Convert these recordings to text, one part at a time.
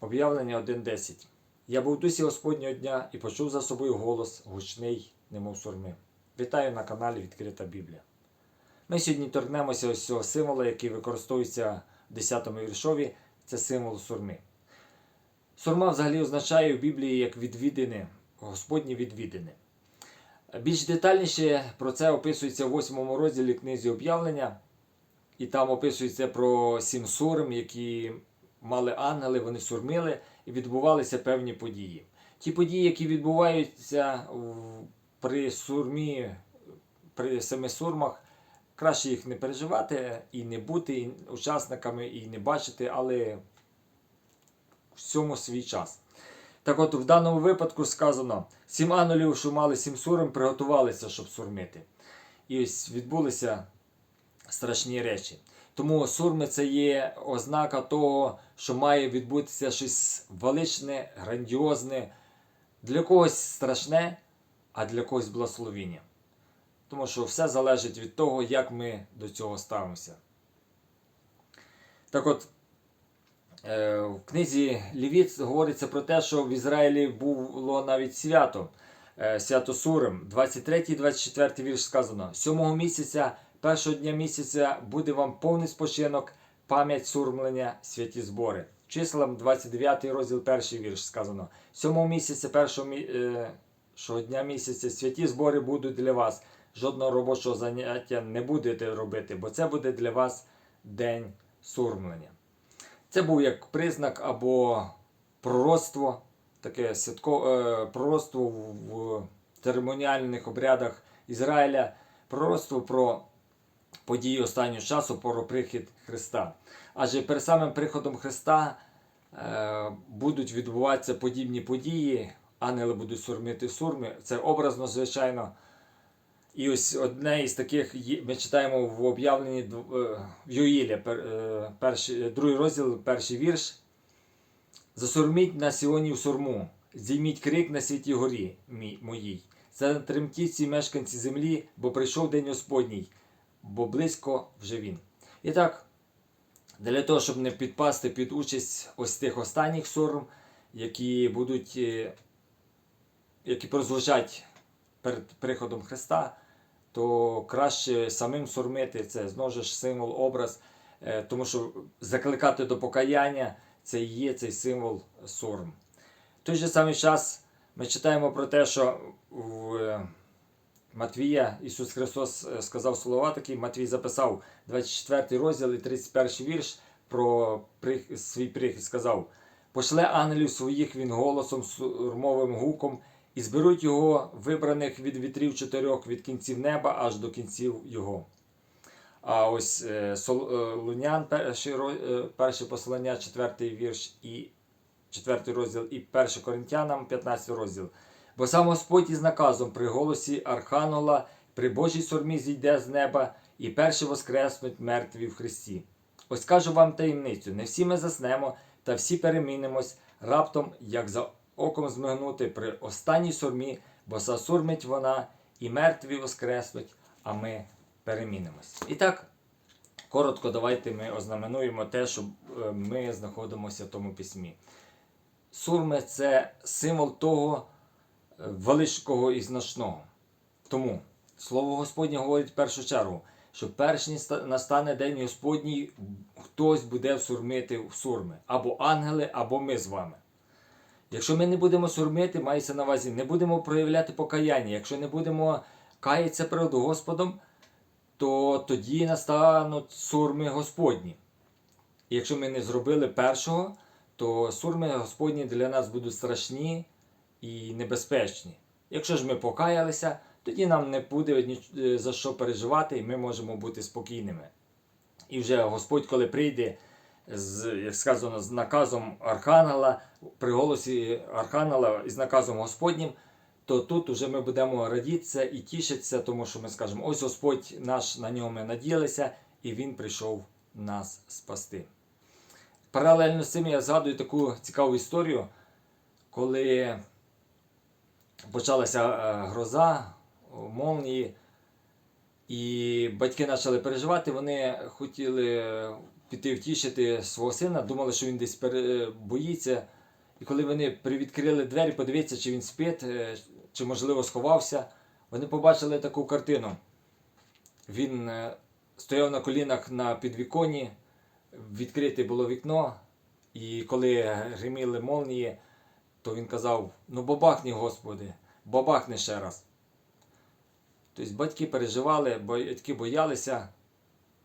Об'явлення 1.10. Я був в дусі Господнього дня і почув за собою голос гучний, немов сурми. Вітаю на каналі Відкрита Біблія. Ми сьогодні торкнемося ось цього символа, який використовується в 10 му віршові. Це символ сурми. Сурма взагалі означає в Біблії як відвідини, Господні відвідини. Більш детальніше про це описується в 8 розділі книзі об'явлення. І там описується про сім сурм, які мали ангели, вони сурмили і відбувалися певні події. Ті події, які відбуваються при сурмі, при семи сурмах, краще їх не переживати і не бути учасниками, і не бачити, але в цьому свій час. Так от, в даному випадку сказано: сім ангелів, що мали сім сурм, приготувалися, щоб сурмити. І ось відбулися страшні речі. Тому сурми це є ознака того, що має відбутися щось величне, грандіозне, для когось страшне, а для когось благословіння. Тому що все залежить від того, як ми до цього ставимося. Так от, е, в книзі Лівіт говориться про те, що в Ізраїлі було навіть свято, е, свято Сурим. 23-24 вірш сказано: сьомого місяця, першого дня місяця буде вам повний спочинок, пам'ять сурмлення, святі збори. Числам 29 розділ, перший вірш сказано: сьомого місяця, першого е, дня місяця, святі збори будуть для вас. Жодного робочого заняття не будете робити, бо це буде для вас день сурмлення. Це був як признак або пророцтво, таке святко, е, пророцтво в церемоніальних обрядах Ізраїля, пророцтво про події останнього часу, про прихід Христа. Адже перед самим приходом Христа е, будуть відбуватися подібні події, ангели будуть сурмити сурми. Це образно, звичайно. І ось одне із таких ми читаємо в об'явленні е, в Йоїля, е, перший, другий розділ, перший вірш. Засурміть на Сіонів сурму, здійміть крик на святій горі моїй. Затремтіть всі мешканці землі, бо прийшов день Господній, бо близько вже він. І так, для того, щоб не підпасти під участь ось тих останніх сурм, які будуть, е, які прозвучать перед приходом Христа, то краще самим сурмити це знову ж символ, образ, е, тому що закликати до покаяння це і є цей символ сурм. В той же самий час ми читаємо про те, що в е, Матвія Ісус Христос е, сказав слова такі, Матвій записав 24 розділ і 31 вірш про свій прихід, сказав: Пошле ангелів своїх він голосом, сурмовим гуком, і зберуть його вибраних від вітрів чотирьох від кінців неба аж до кінців його. А ось е, Сол- е, перше послання, четвертий вірш і четвертий розділ, і 1 Коринтянам, 15 розділ. Бо сам Господь із наказом при голосі Архангела, при Божій сурмі зійде з неба, і перші воскреснуть мертві в Христі. Ось кажу вам таємницю: не всі ми заснемо, та всі перемінимось раптом, як за оком змигнути при останній сурмі, бо засурмить вона, і мертві воскреснуть, а ми перемінимось. І так, коротко, давайте ми ознаменуємо те, що е, ми знаходимося в тому письмі. Сурми це символ того великого і значного. Тому слово Господнє говорить в першу чергу, що перш ніж настане день Господній, хтось буде всурмити в сурми. Або ангели, або ми з вами. Якщо ми не будемо сурмити, мається на увазі, не будемо проявляти покаяння, якщо не будемо каятися перед Господом, то тоді настануть сурми Господні. І якщо ми не зробили першого, то сурми Господні для нас будуть страшні і небезпечні. Якщо ж ми покаялися, тоді нам не буде е, за що переживати, і ми можемо бути спокійними. І вже Господь, коли прийде, з, як сказано, з наказом Архангела, при голосі Архангела і з наказом Господнім, то тут уже ми будемо радітися і тішитися, тому що ми скажемо, ось Господь наш на нього ми надіялися, і Він прийшов нас спасти. Паралельно з цим я згадую таку цікаву історію, коли почалася е, гроза, молнії, і батьки почали переживати, вони хотіли піти втішити свого сина, думали, що він десь пере- боїться. І коли вони привідкрили двері, подивитися, чи він спить, е, чи можливо сховався, вони побачили таку картину. Він е, стояв на колінах на підвіконні, відкрите було вікно, і коли гриміли молнії, то він казав: Ну бабахни, Господи, бабахни ще раз. Тобто батьки переживали, батьки боялися,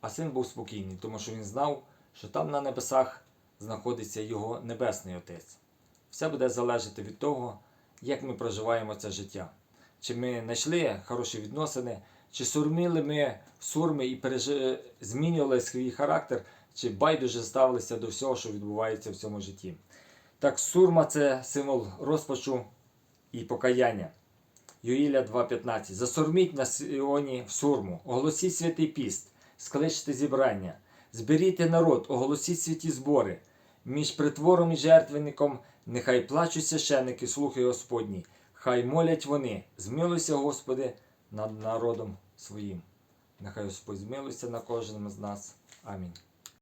а син був спокійний, тому що він знав, що там на небесах знаходиться його Небесний Отець. Все буде залежати від того, як ми проживаємо це життя. Чи ми знайшли хороші відносини, чи сурміли ми сурми і пережи... змінювали свій характер, чи байдуже ставилися до всього, що відбувається в цьому житті. Так, сурма це символ розпачу і покаяння. Юїля 2.15. Засурміть на Сіоні в сурму, оголосіть святий піст, скличте зібрання, зберіть народ, оголосіть святі збори. Між притвором і жертвенником нехай плачуть священники, слухи Господні, хай молять вони, змилуйся, Господи, над народом своїм. Нехай Господь змилується на кожному з нас. Амінь.